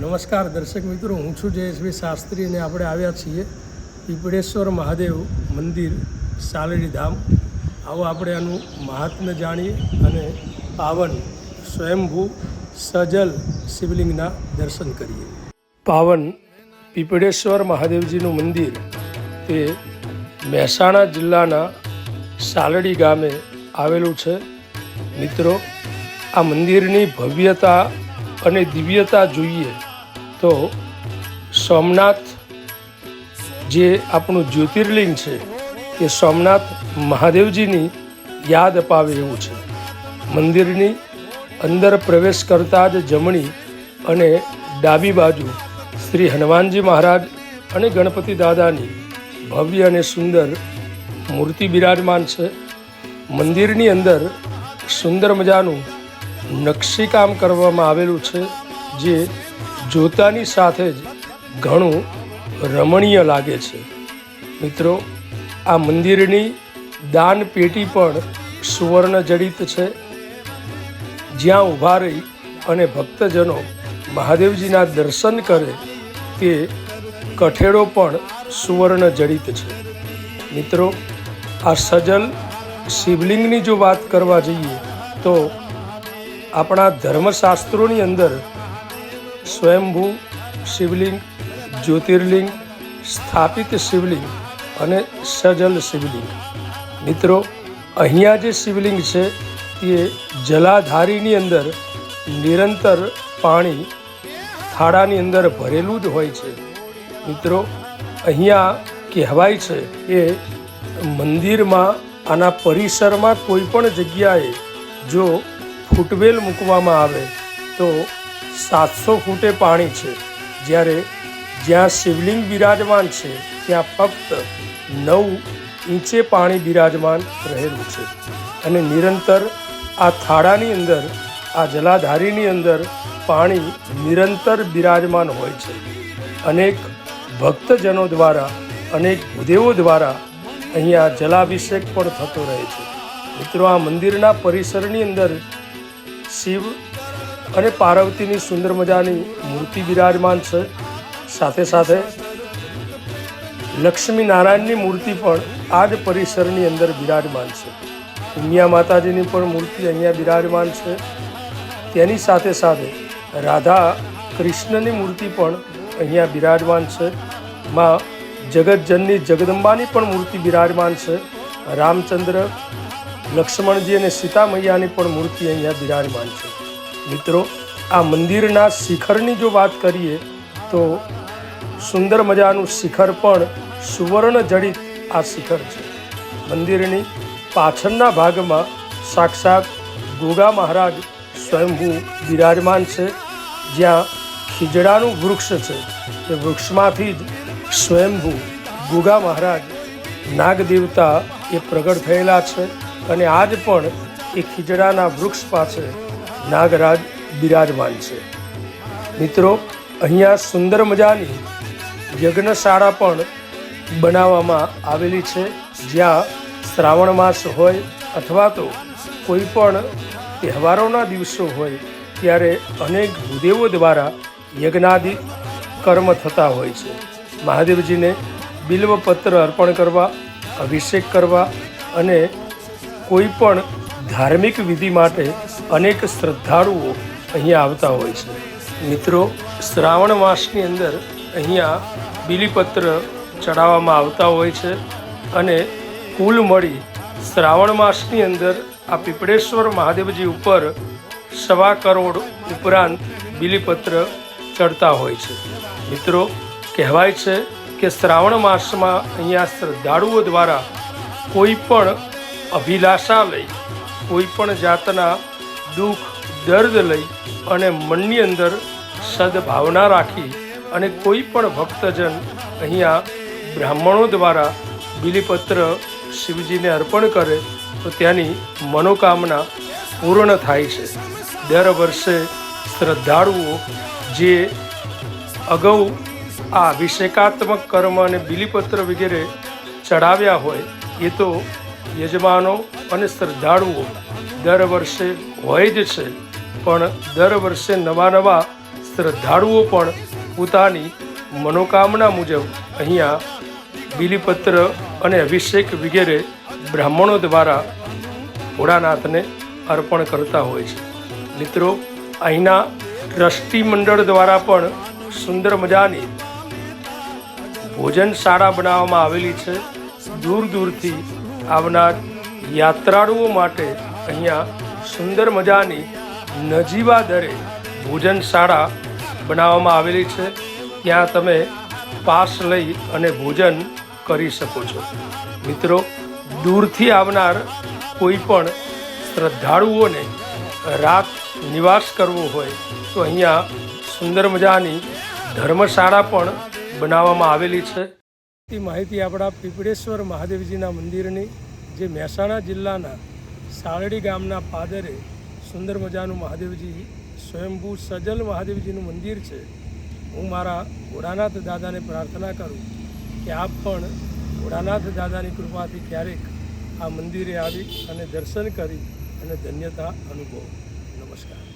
નમસ્કાર દર્શક મિત્રો, હું છું જયેશભાઈ શાસ્ત્રી અને આપણે આવ્યા છીએ પીપળેશ્વર મહાદેવ મંદિર સાલડી ધામ. આવો આપણે આનું મહાત્મ્ય જાણીએ અને પાવન સ્વયંભૂ સજલ શિવલિંગના દર્શન કરીએ. પાવન પીપળેશ્વર મહાદેવજીનું મંદિર તે મહેસાણા જિલ્લાના સાલડી ગામે આવેલું છે. મિત્રો, આ મંદિરની ભવ્યતા અને દિવ્યતા જોઈએ તો સોમનાથ જે આપણું જ્યોતિર્લિંગ છે, એ સોમનાથ મહાદેવજીની યાદ અપાવે એવું છે. મંદિરની અંદર પ્રવેશ કરતાં જ જમણી અને ડાબી બાજુ શ્રી હનુમાનજી મહારાજ અને ગણપતિ દાદાની ભવ્ય અને સુંદર મૂર્તિ બિરાજમાન છે. મંદિરની અંદર સુંદર મજાનું નકશીકામ કરવામાં આવેલું છે, જે જોતાની સાથે જ ઘણું રમણીય લાગે છે. મિત્રો, આ મંદિરની દાન પેટી પણ સુવર્ણ જડિત છે. જ્યાં ઊભા રહી અને ભક્તજનો મહાદેવજીના દર્શન કરે તે કઠેડો પણ સુવર્ણ જડિત છે. મિત્રો, આ સજલ શિવલિંગની જો વાત કરવા જઈએ તો આપણા ધર્મશાસ્ત્રોની અંદર સ્વયંભૂ શિવલિંગ, જ્યોતિર્લિંગ, સ્થાપિત શિવલિંગ અને સજલ શિવલિંગ. મિત્રો, અહીંયા જે શિવલિંગ છે તે જલાધારીની અંદર નિરંતર પાણી થાળાની અંદર ભરેલું જ હોય છે. મિત્રો, અહીંયા કહેવાય છે કે મંદિરમાં, આના પરિસરમાં કોઈ પણ જગ્યાએ જો ફૂટવેલ મૂકવામાં આવે, તો સાતસો ફૂટે પાણી છે. જ્યારે જ્યાં શિવલિંગ બિરાજમાન છે, ત્યાં ફક્ત નવ ઇંચે પાણી બિરાજમાન રહેલું છે. અને નિરંતર આ થાળાની અંદર, આ જલાધારીની અંદર પાણી નિરંતર બિરાજમાન હોય છે. અનેક ભક્તજનો દ્વારા, અનેક ભૂદેવો દ્વારા અહીંયા જલાભિષેક પણ થતો રહે છે. મિત્રો, આ મંદિરના પરિસરની અંદર શિવ અને પાર્વતીની સુંદર મજાની મૂર્તિ બિરાજમાન છે. સાથે સાથે લક્ષ્મી નારાયણની મૂર્તિ પણ આ જ પરિસરની અંદર બિરાજમાન છે. ઉમિયા માતાજીની પણ મૂર્તિ અહીંયા બિરાજમાન છે. તેની સાથે સાથે રાધા કૃષ્ણની મૂર્તિ પણ અહીંયા બિરાજમાન છે. માં જગતજનની જગદંબાની પણ મૂર્તિ બિરાજમાન છે. રામચંદ્ર, લક્ષ્મણજી અને સીતા મૈયાની પણ મૂર્તિ અહીંયા બિરાજમાન છે. મિત્રો, આ મંદિરના શિખરની જો વાત કરીએ, તો સુંદર મજાનું શિખર પણ સુવર્ણ જડિત આ શિખર છે. મંદિરની પાછળના ભાગમાં સાક્ષાત ગોગા મહારાજ સ્વયંભૂ બિરાજમાન છે. જ્યાં ખીજડાનું વૃક્ષ છે. એ વૃક્ષમાંથી જ સ્વયંભૂ ગોગા મહારાજ નાગદેવતા એ પ્રગટ થયેલા છે. અને આજ પણ એ ખીજડાના વૃક્ષ પાસે નાગરાજ બિરાજમાન છે. મિત્રો, અહીંયા સુંદર મજાની યજ્ઞશાળા પણ બનાવવામાં આવેલી છે. જ્યાં શ્રાવણ માસ હોય અથવા તો કોઈ પણ તહેવારોના દિવસો હોય, ત્યારે અનેક ભૂદેવો દ્વારા યજ્ઞાદિ કર્મ થતા હોય છે. મહાદેવજીને બિલ્વપત્ર અર્પણ કરવા, અભિષેક કરવા અને કોઈ પણ ધાર્મિક વિધિ માટે અનેક શ્રદ્ધાળુઓ અહીંયા આવતા હોય છે. મિત્રો, શ્રાવણ માસની અંદર અહીંયા બિલીપત્ર ચડાવવામાં આવતા હોય છે અને કુલ મળી શ્રાવણ માસની અંદર આ પીપળેશ્વર મહાદેવજી ઉપર સવા કરોડ ઉપરાંત બિલીપત્ર ચડતા હોય છે. મિત્રો, કહેવાય છે કે શ્રાવણ માસમાં અહીંયા શ્રદ્ધાળુઓ દ્વારા કોઈ પણ અભિલાષા લઈ કોઈ પણ જાતના દુઃખ, દર્દ લઈ અને મનની અંદર સદભાવના રાખી અને કોઈ પણ ભક્તજન અહીંયા બ્રાહ્મણો દ્વારા બિલીપત્ર શિવજીને અર્પણ કરે તો ત્યાંની મનોકામના પૂર્ણ થાય છે. દર વર્ષે શ્રદ્ધાળુઓ જે અગાઉ આ અભિષેકાત્મક કર્મ અને બિલીપત્ર વગેરે ચડાવ્યા હોય, એ તો યજમાનો અને શ્રદ્ધાળુઓ દર વર્ષે હોય જ છે. પણ દર વર્ષે નવા નવા શ્રદ્ધાળુઓ પણ પોતાની મનોકામના મુજબ અહીંયા બિલીપત્ર અને અભિષેક વગેરે બ્રાહ્મણો દ્વારા ભોળાનાથને અર્પણ કરતા હોય છે. મિત્રો, અહીંના ટ્રસ્ટી મંડળ દ્વારા પણ સુંદર મજાની ભોજનશાળા બનાવવામાં આવેલી છે. દૂર દૂરથી આવનાર યાત્રાળુઓ માટે અહીંયા સુંદર મજાની નજીવા દરે ભોજનશાળા બનાવવામાં આવેલી છે. ત્યાં તમે પાસ લઈ અને ભોજન કરી શકો છો. મિત્રો, દૂરથી આવનાર કોઈ પણ શ્રદ્ધાળુઓને રાત નિવાસ કરવો હોય તો અહીંયા સુંદર મજાની ધર્મશાળા પણ બનાવવામાં આવેલી છે. તે માહિતી આપણા પીપળેશ્વર મહાદેવજીના મંદિરની, જે મહેસાણા જિલ્લાના સાળડી ગામના પાદરે સુંદર મજાનું મહાદેવજી, સ્વયંભૂ સજલ મહાદેવજીનું મંદિર છે. હું મારા ભોળાનાથ દાદાને પ્રાર્થના કરું કે આપ પણ ભોળાનાથ દાદાની કૃપાથી ક્યારેક આ મંદિરે આવી અને દર્શન કરી અને ધન્યતા અનુભવો. નમસ્કાર.